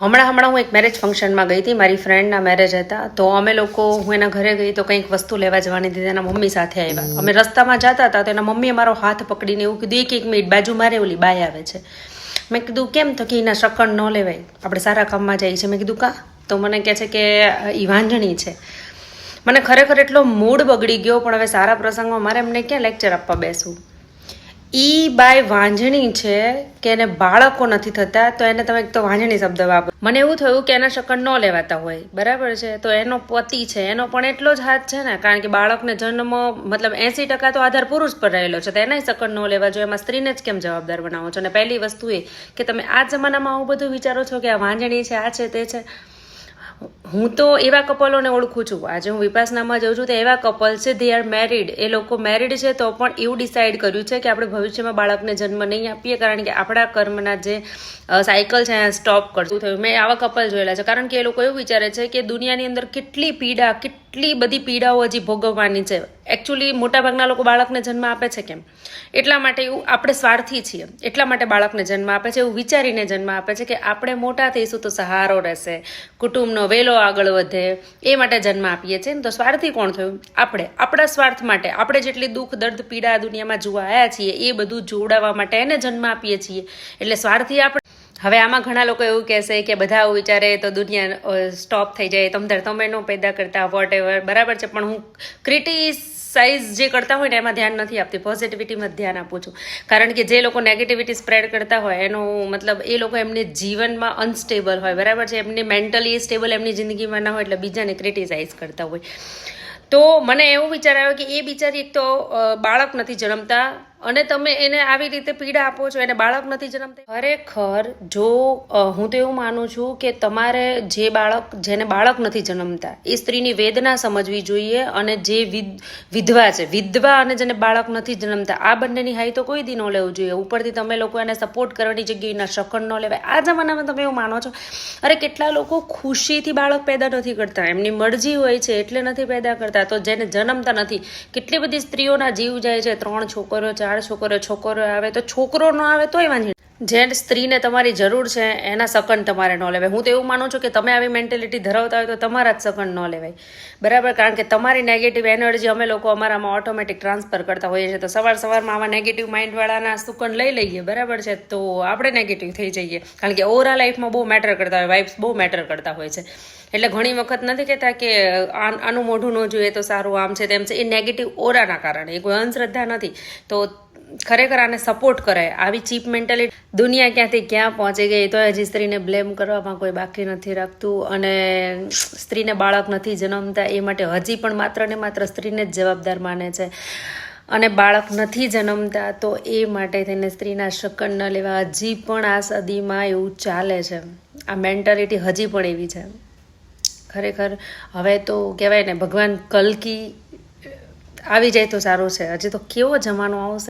હમણાં હમણાં હું એક મેરેજ ફંક્શનમાં ગઈ હતી મારી ફ્રેન્ડના મેરેજ હતા. તો અમે લોકો હું એના ઘરે ગઈ તો કંઈક વસ્તુ લેવા જવાની હતી એના મમ્મી સાથે આવ્યા. અમે રસ્તામાં જતા હતા તો એના મમ્મીએ મારો હાથ પકડીને એવું કીધું એક એક મિનિટ બાજુ મારે ઓલી બાય આવે છે. મેં કીધું કેમ તો કે એના શકણ ન લેવાય? આપણે સારા કામમાં જઈએ છીએ. મેં કીધું કા? તો મને કહે છે કે એ વાંજણી છે. મને ખરેખર એટલો મૂડ બગડી ગયો પણ હવે સારા પ્રસંગમાં મારે એમને ક્યાં લેક્ચર આપવા બેસવું? ઈ બાય વાંજણી છે કે એને બાળકો નથી થતા, તો એને તમે એક તો વાંજણી શબ્દ વાપરો. મને એવું થયું કે એના શકન ન લેવાતા હોય, બરાબર છે? તો એનો પતિ છે, એનો પણ એટલો જ હાથ છે ને, કારણ કે બાળકને જન્મ, મતલબ એંસી ટકા તો આધાર પુરુષ પર રહેલો છે, તો એનાય શકન ન લેવા જોઈએ. એમાં સ્ત્રીને જ કેમ જવાબદાર બનાવો છો? અને પહેલી વસ્તુ એ કે તમે આ જમાનામાં આવું બધું વિચારો છો કે આ વાંજણી છે, આ છે, તે છે? હું તો એવા કપલોને ઓળખું છું. આજે હું વિપાસનામાં જઉં છું, તો એવા કપલ છે દે આર મેરિડ એ લોકો મેરિડ છે, તો પણ એવું ડિસાઈડ કર્યું છે કે આપણે ભવિષ્યમાં બાળકને જન્મ નહીં આપીએ, કારણ કે આપણા કર્મના જે સાયકલ છે સ્ટોપ કરશું થયું? મેં આવા કપલ જોયેલા છે. કારણ કે એ લોકો એવું વિચારે છે કે દુનિયાની અંદર કેટલી પીડા, કેટલી બધી પીડાઓ હજી ભોગવવાની છે. એકચ્યુઅલી મોટાભાગના લોકો બાળકને જન્મ આપે છે કેમ? એટલા માટે એવું આપણે સ્વાર્થી છીએ. એટલા માટે બાળકને જન્મ આપે છે, એવું વિચારીને જન્મ આપે છે કે આપણે મોટા થઈશું તો સહારો રહેશે, કુટુંબનો વેલો આગળ વધે, એ માટે જન્મ આપીએ છીએ. તો સ્વાર્થી કોણ થયું? આપણે. આપણા સ્વાર્થ માટે. આપણે જેટલી દુઃખ, દર્દ, પીડા દુનિયામાં જોવા આવ્યા છીએ, એ બધું જોડાવા માટે એને જન્મ આપીએ છીએ. એટલે સ્વાર્થી આપણે હવે આમાં ઘણા લોકો એવું કહેશે કે બધા વિચારે તો દુનિયા સ્ટોપ થઈ જાય. તમતાર તમે નો પેદા કરતા વોટ એવર બરાબર છે. પણ હું ક્રિટિસાઇઝ જે કરતા હોય ને એમાં ધ્યાન નથી આપતી. પોઝિટિવિટીમાં ધ્યાન આપું છું. કારણ કે જે લોકો નેગેટિવિટી સ્પ્રેડ કરતા હોય, એનો મતલબ એ લોકો એમને જીવનમાં અનસ્ટેબલ હોય. બરાબર છે? એમની મેન્ટલી સ્ટેબલ એમની જિંદગીમાં ના હોય એટલે બીજાને ક્રિટિસાઇઝ કરતા હોય. તો મને એવો વિચાર આવ્યો કે એ બિચારી એક તો બાળક નથી જન્મતા. અને તમે એને આવી રીતે પીડા આપો છો, એને બાળક નથી જન્મતા ખરેખર જો હું તો એવું માનું છું કે તમારે જે બાળક, જેને બાળક નથી જન્મતા, એ સ્ત્રીની વેદના સમજવી જોઈએ અને જે વિધ- વિધવા છે, વિધવા અને જેને બાળક નથી જન્મતા, આ બંનેની હાઈ તો કોઈ દી ન લેવું જોઈએ. ઉપરથી તમે લોકો એને સપોર્ટ કરવાની જગ્યાએ એના શકન ન લેવાય. આ જમાનામાં તમે એવું માનો છો? અરે, કેટલા લોકો ખુશીથી બાળક પેદા નથી કરતા. એમની મરજી હોય છે, એટલે નથી પેદા કરતા. તો જેને જન્મતા નથી, કેટલી બધી સ્ત્રીઓના જીવ જાય છે, ત્રણ છોકરો ચાર છોકરીઓ છોકરો આવે તો છોકરો ન આવે તોય વાંધી જે સ્ત્રીને તમારી જરૂર છે, એના સકન તમારે ન લેવાય. હું તો એવું માનું છું કે તમે આવી મેન્ટેલિટી ધરાવતા હોય તો તમારા જ સકન ન લેવાય. બરાબર? કારણ કે તમારી નેગેટિવ એનર્જી અમે લોકો અમારામાં ઓટોમેટિક ટ્રાન્સફર કરતા હોઈએ છીએ. તો સવાર સવારમાં આવા નેગેટિવ માઇન્ડવાળાના સુકન લઈ લઈએ. બરાબર છે? તો આપણે નેગેટિવ થઈ જઈએ. કારણ કે ઓવરઓલ લાઈફમાં બહુ મેટર કરતા હોય. વાઇબ્સ બહુ મેટર કરતા હોય છે. એટલે ઘણી વખત નથી કહેતા કે આનું મોઢું ન જોઈએ તો સારું આમ છે તેમ છે. એ નેગેટિવ ઓરાના કારણે. એ કોઈ અંધશ્રદ્ધા નથી. તો ખરેખર આને સપોર્ટ કરે. આવી ચીપ મેન્ટાલિટી દુનિયા ક્યાંથી ક્યાં પહોંચી ગઈ તો હજી સ્ત્રીને બ્લેમ કરવામાં કોઈ બાકી નથી રાખતું અને સ્ત્રીને બાળક નથી જન્મતા એ માટે હજી પણ માત્ર ને માત્ર સ્ત્રીને જ જવાબદાર માને છે. અને બાળક નથી જન્મતા તો એ માટે થઈને સ્ત્રીના શકન ન લેવા હજી પણ આ સદીમાં એવું ચાલે છે. આ મેન્ટાલિટી હજી પણ એવી છે. ખરેખર હવે તો કહેવાય ને ભગવાન કલકી આવી જાય તો સારું છે. હજી તો કેવો જમાનો આવશે?